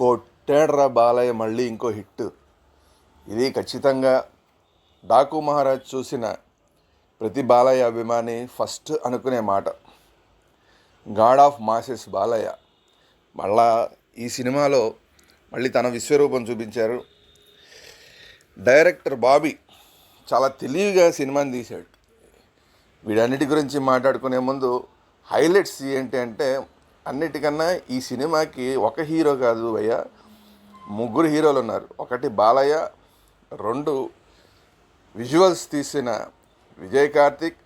కొట్టాడ్రా బాలయ్య మళ్ళీ ఇంకో హిట్. ఇది ఖచ్చితంగా డాకు మహారాజ్ చూసిన ప్రతి బాలయ్య అభిమాని ఫస్ట్ అనుకునే మాట. God of masses Balayya. మళ్ళా ఈ సినిమాలో మళ్ళీ తన విశ్వరూపం చూపించారు. డైరెక్టర్ బాబీ చాలా తెలివిగా సినిమాని తీశాడు. వీడన్నిటి గురించి మాట్లాడుకునే ముందు హైలైట్స్ ఏంటి అంటే అన్నిటికన్నా ఈ సినిమాకి ఒక హీరో కాదు భయ్య. ముగ్గురు హీరోలు ఉన్నారు. ఒకటి బాలయ్య రెండు విజువల్స్ తీసిన విజయ్ కార్తిక్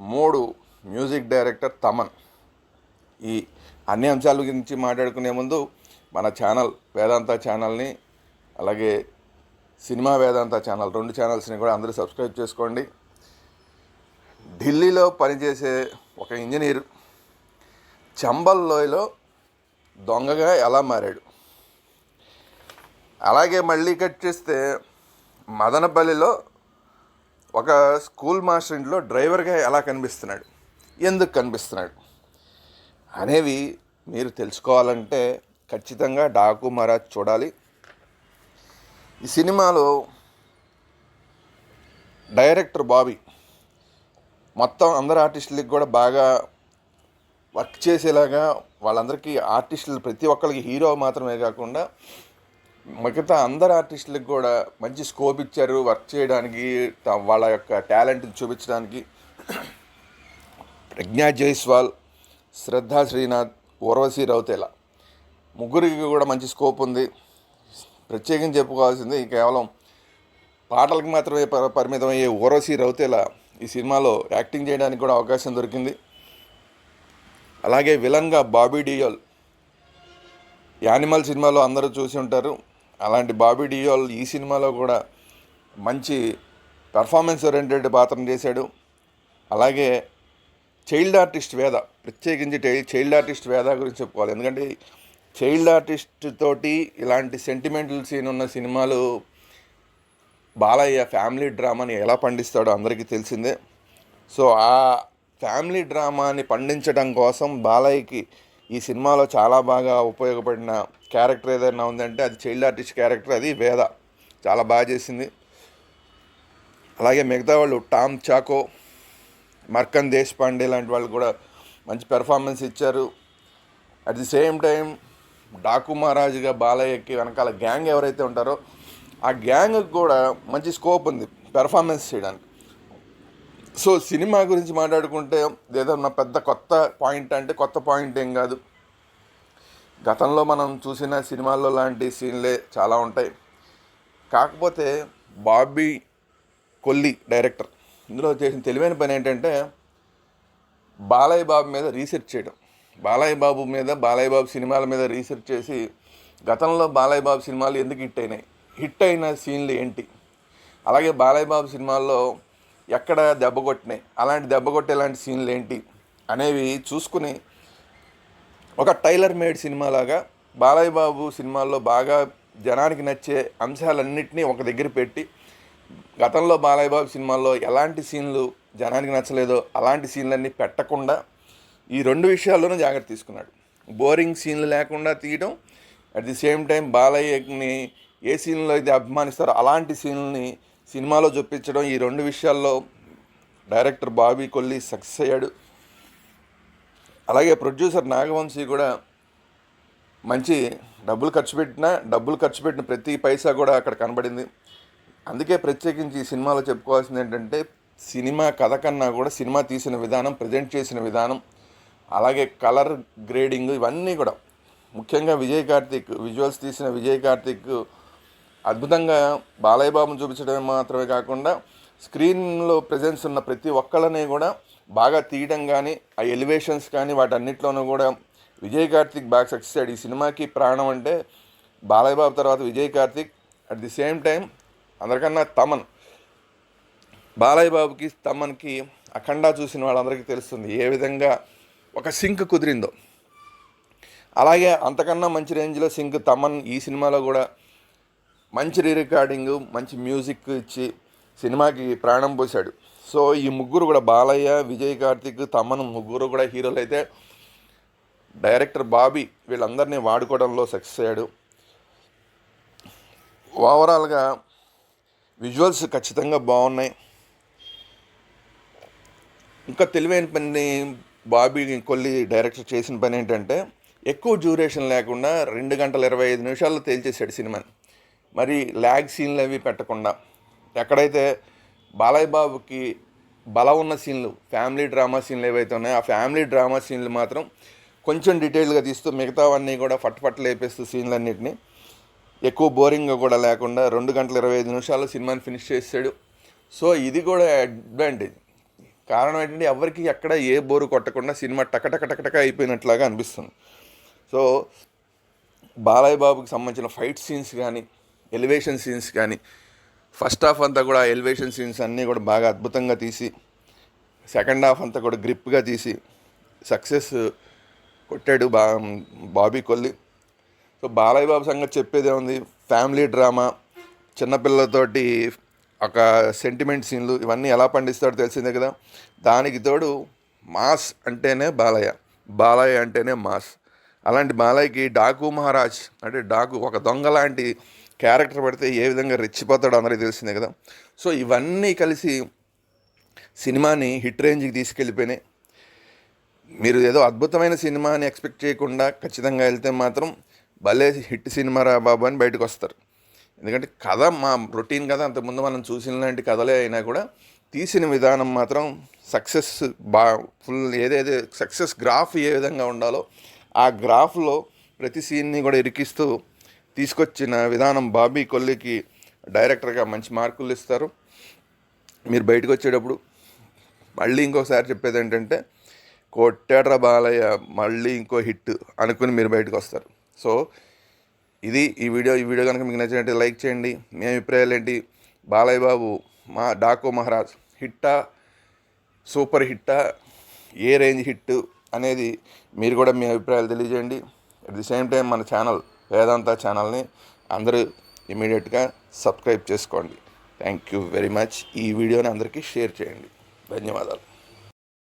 మూడు మ్యూజిక్ డైరెక్టర్ తమన్. ఈ అన్ని అంశాల గురించి మాట్లాడుకునే ముందు మన ఛానల్ వేదాంత ఛానల్ని అలాగే సినిమా వేదాంత ఛానల్ రెండు ఛానల్స్ని కూడా అందరూ సబ్స్క్రైబ్ చేసుకోండి. ఢిల్లీలో పనిచేసే ఒక ఇంజనీర్ చంబల్ లోయలో దొంగగా ఎలా మారాడు? అలాగే మళ్ళీ కట్ చేస్తే మదనపల్లిలో ఒక స్కూల్ మాస్టర్ ఇంట్లో డ్రైవర్గా ఎలా కనిపిస్తున్నాడు? ఎందుకు కనిపిస్తున్నాడు? అనేవి మీరు తెలుసుకోవాలంటే ఖచ్చితంగా డాకు మహారాజ్ చూడాలి. ఈ సినిమాలో డైరెక్టర్ బాబీ మొత్తం అందరు ఆర్టిస్టులకి కూడా బాగా వర్క్ చేసేలాగా వాళ్ళందరికీ ఆర్టిస్టులు ప్రతి ఒక్కరికి హీరో మాత్రమే కాకుండా మిగతా అందరు ఆర్టిస్టులకు కూడా మంచి స్కోప్ ఇచ్చారు వర్క్ చేయడానికి వాళ్ళ యొక్క టాలెంట్ చూపించడానికి. ప్రజ్ఞా జైస్వాల్ శ్రద్ధా శ్రీనాథ్ ఊర్వశి రౌతేల. ముగ్గురికి కూడా మంచి స్కోప్ ఉంది. ప్రత్యేకం చెప్పుకోవాల్సింది కేవలం పాటలకు మాత్రమే పరిమితమయ్యే ఊర్వశి రౌతేల ఈ సినిమాలో యాక్టింగ్ చేయడానికి కూడా అవకాశం దొరికింది. అలాగే విలన్గా బాబీ డియోల్ యానిమల్ సినిమాలో అందరూ చూసి ఉంటారు. అలాంటి బాబీ డియోల్ ఈ సినిమాలో కూడా మంచి పెర్ఫార్మెన్స్ ఓరియంటెడ్ పాత్రను చేశాడు. అలాగే చైల్డ్ ఆర్టిస్ట్ వేద ప్రత్యేకించి టై- చైల్డ్ ఆర్టిస్ట్ వేద గురించి చెప్పుకోవాలి. ఎందుకంటే చైల్డ్ ఆర్టిస్ట్ తోటి ఇలాంటి సెంటిమెంటల్ సీన్ ఉన్న సినిమాలు బాలయ్య ఫ్యామిలీ డ్రామాని ఎలా పండిస్తాడో అందరికీ తెలిసిందే. సో ఆ ఫ్యామిలీ డ్రామాని పండించడం కోసం బాలయ్యకి ఈ సినిమాలో చాలా బాగా ఉపయోగపడిన క్యారెక్టర్ ఏదైనా ఉందంటే అది చైల్డ్ ఆర్టిస్ట్ క్యారెక్టర్ అది వేద. చాలా బాగా చేసింది. అలాగే మిగతా వాళ్ళు టామ్ చాకో మర్కన్ దేశపాండే లాంటి వాళ్ళు కూడా మంచి పెర్ఫార్మెన్స్ ఇచ్చారు. At the same time Daaku మహారాజుగా బాలయ్యకి వెనకాల గ్యాంగ్ ఎవరైతే ఉంటారో ఆ గ్యాంగ్కి కూడా మంచి స్కోప్ ఉంది పెర్ఫార్మెన్స్ చేయడానికి. సో సినిమా గురించి మాట్లాడుకుంటే ఏదన్నా పెద్ద కొత్త పాయింట్ అంటే కొత్త పాయింట్ ఏం కాదు. గతంలో మనం చూసిన సినిమాల్లో లాంటి సీన్లే చాలా ఉంటాయి. కాకపోతే బాబీ కొల్లి డైరెక్టర్ ఇందులో చేసిన తెలివైన పని ఏంటంటే బాలయ్య బాబు మీద రీసెర్చ్ చేయడం. బాలయ్య బాబు మీద బాలయ్య బాబు సినిమాల మీద రీసెర్చ్ చేసి గతంలో బాలయ్య బాబు సినిమాలు ఎందుకు హిట్ అయినాయి? హిట్ అయిన సీన్లు ఏంటి? అలాగే బాలయ్య బాబు సినిమాల్లో ఎక్కడ దెబ్బ కొట్టినాయి. అలాంటి దెబ్బ కొట్టేలాంటి సీన్లు ఏంటి అనేవి చూసుకుని ఒక టైలర్ మేడ్ సినిమాలాగా బాలయ్య బాబు సినిమాల్లో బాగా జనానికి నచ్చే అంశాలన్నింటినీ ఒక దగ్గర పెట్టి గతంలో బాలయ్య బాబు సినిమాల్లో ఎలాంటి సీన్లు జనానికి నచ్చలేదో అలాంటి సీన్లన్నీ పెట్టకుండా ఈ రెండు విషయాల్లోనూ జాగ్రత్త తీసుకున్నాడు. బోరింగ్ సీన్లు లేకుండా తీయడం అట్ ది సేమ్ టైం బాలయ్యని ఏ సీన్లో అయితే అభిమానిస్తారో అలాంటి సీన్లని సినిమాలో చూపించడం ఈ రెండు విషయాల్లో డైరెక్టర్ బాబీ కొల్లి సక్సెస్ అయ్యాడు. అలాగే ప్రొడ్యూసర్ నాగవంశీ కూడా మంచి డబ్బులు ఖర్చు పెట్టినా డబ్బులు ఖర్చు పెట్టిన ప్రతి పైసా కూడా అక్కడ కనబడింది. అందుకే ప్రత్యేకించి ఈ సినిమాలో చెప్పుకోవాల్సింది ఏంటంటే సినిమా కథ కన్నా కూడా సినిమా తీసిన విధానం ప్రజెంట్ చేసిన విధానం అలాగే కలర్ గ్రేడింగ్ ఇవన్నీ కూడా. ముఖ్యంగా విజయ్ కార్తిక్ విజువల్స్ తీసిన విజయ్ కార్తిక్ అద్భుతంగా బాలయ్య బాబును చూపించడమే మాత్రమే కాకుండా స్క్రీన్లో ప్రజెన్స్ ఉన్న ప్రతి ఒక్కళ్ళని కూడా బాగా తీయడం కానీ ఆ ఎలివేషన్స్ కానీ వాటన్నిటిలోనూ కూడా విజయ్ కార్తిక్ బాగా సక్సెస్ అయ్యాడు. ఈ సినిమాకి ప్రాణం అంటే బాలయ్య బాబు తర్వాత Vijay Karthik. At the same time అందరికన్నా తమన్. బాలయ్య బాబుకి తమన్కి అఖండ చూసిన వాళ్ళందరికీ తెలుస్తుంది ఏ విధంగా ఒక సింక్ కుదిరిందో. అలాగే అంతకన్నా మంచి రేంజ్లో సింక్ తమన్ ఈ సినిమాలో కూడా మంచి రీ రికార్డింగ్ మంచి మ్యూజిక్ ఇచ్చి సినిమాకి ప్రాణం పోశాడు. సో ఈ ముగ్గురు కూడా బాలయ్య విజయ్ కార్తిక్ తమన్ ముగ్గురు కూడా హీరోలు అయితే డైరెక్టర్ బాబీ వీళ్ళందరినీ వాడుకోవడంలో సక్సెస్ అయ్యాడు. ఓవరాల్గా విజువల్స్ ఖచ్చితంగా బాగున్నాయి. ఇంకా తెలివైన పని బాబీ కొల్లి డైరెక్టర్ చేసిన పని ఏంటంటే ఎక్కువ డ్యూరేషన్ లేకుండా రెండు గంటల ఇరవై ఐదు నిమిషాల్లో తేల్చేశాడు సినిమాని. మరి ల్యాగ్ సీన్లు అవి పెట్టకుండా ఎక్కడైతే బాలయ్య బాబుకి బలం ఉన్న సీన్లు ఫ్యామిలీ డ్రామా సీన్లు ఏవైతే ఉన్నాయో ఆ ఫ్యామిలీ డ్రామా సీన్లు మాత్రం కొంచెం డీటెయిల్గా తీస్తూ మిగతావన్నీ కూడా ఫట్ లేపేస్తూ సీన్లన్నింటినీ ఎక్కువ బోరింగ్గా కూడా లేకుండా రెండు గంటల ఇరవై ఐదు నిమిషాలు సినిమాని ఫినిష్ చేసాడు సో ఇది కూడా అడ్వాంటేజ్. కారణం ఏంటంటే ఎవరికి ఎక్కడ ఏ బోరు కొట్టకుండా సినిమా టకటక టకటక అయిపోయినట్లాగా అనిపిస్తుంది. సో బాలయ్య బాబుకి సంబంధించిన ఫైట్ సీన్స్ కానీ ఎలివేషన్ సీన్స్ కానీ ఫస్ట్ హాఫ్ అంతా కూడా ఎలివేషన్ సీన్స్ అన్నీ కూడా బాగా అద్భుతంగా తీసి సెకండ్ హాఫ్ అంతా కూడా గ్రిప్గా తీసి సక్సెస్ కొట్టాడు బా బాబీ కొల్లి. సో బాలయ్య బాబు సంగతి చెప్పేదే ఉంది. ఫ్యామిలీ డ్రామా చిన్నపిల్లలతోటి ఒక సెంటిమెంట్ సీన్లు ఇవన్నీ ఎలా పండిస్తాడో తెలిసిందే కదా. దానికి తోడు మాస్ అంటేనే బాలయ్య. బాలయ్య అంటేనే మాస్. అలాంటి బాలయ్యకి డాకు మహారాజ్ అంటే డాకు ఒక దొంగ లాంటి క్యారెక్టర్ పెడితే ఏ విధంగా రెచ్చిపోతాడో అందరికీ తెలిసిందే కదా. సో ఇవన్నీ కలిసి సినిమాని హిట్ రేంజ్కి తీసుకెళ్ళిపోయినాయి. మీరు ఏదో అద్భుతమైన సినిమాని ఎక్స్పెక్ట్ చేయకుండా ఖచ్చితంగా వెళ్తే మాత్రం భలే హిట్ సినిమా రా బాబు అని బయటకు వస్తారు. ఎందుకంటే కథ మా రొటీన్ కథ అంతకుముందు మనం చూసిన లాంటి కథలే అయినా కూడా తీసిన విధానం మాత్రం సక్సెస్ బా ఫుల్ ఏదైతే సక్సెస్ గ్రాఫ్ ఏ విధంగా ఉండాలో ఆ గ్రాఫ్లో ప్రతి సీన్ని కూడా ఇరికిస్తూ తీసుకొచ్చిన విధానం బాబీ కొల్లికి డైరెక్టర్గా మంచి మార్కులు ఇస్తారు. మీరు బయటకు వచ్చేటప్పుడు మళ్ళీ ఇంకోసారి చెప్పేది ఏంటంటే కొట్టాడ్రా బాలయ్య మళ్ళీ ఇంకో హిట్ అనుకుని మీరు బయటకు వస్తారు. సో ఇది ఈ వీడియో ఈ వీడియో కనుక మీకు నచ్చినట్టు లైక్ చేయండి. మీ అభిప్రాయాలు ఏంటి? బాలయ్య బాబు మా డాకో మహారాజ్ హిట్టా సూపర్ హిట్టా ఏ రేంజ్ హిట్ అనేది మీరు కూడా మీ అభిప్రాయాలు తెలియజేయండి. అట్ ది సేమ్ టైం మన ఛానల్ వేదాంత ఛానల్ని అందరూ ఇమీడియట్గా సబ్స్క్రైబ్ చేసుకోండి. థ్యాంక్ యూ వెరీ మచ్ ఈ వీడియోని అందరికీ షేర్ చేయండి. ధన్యవాదాలు.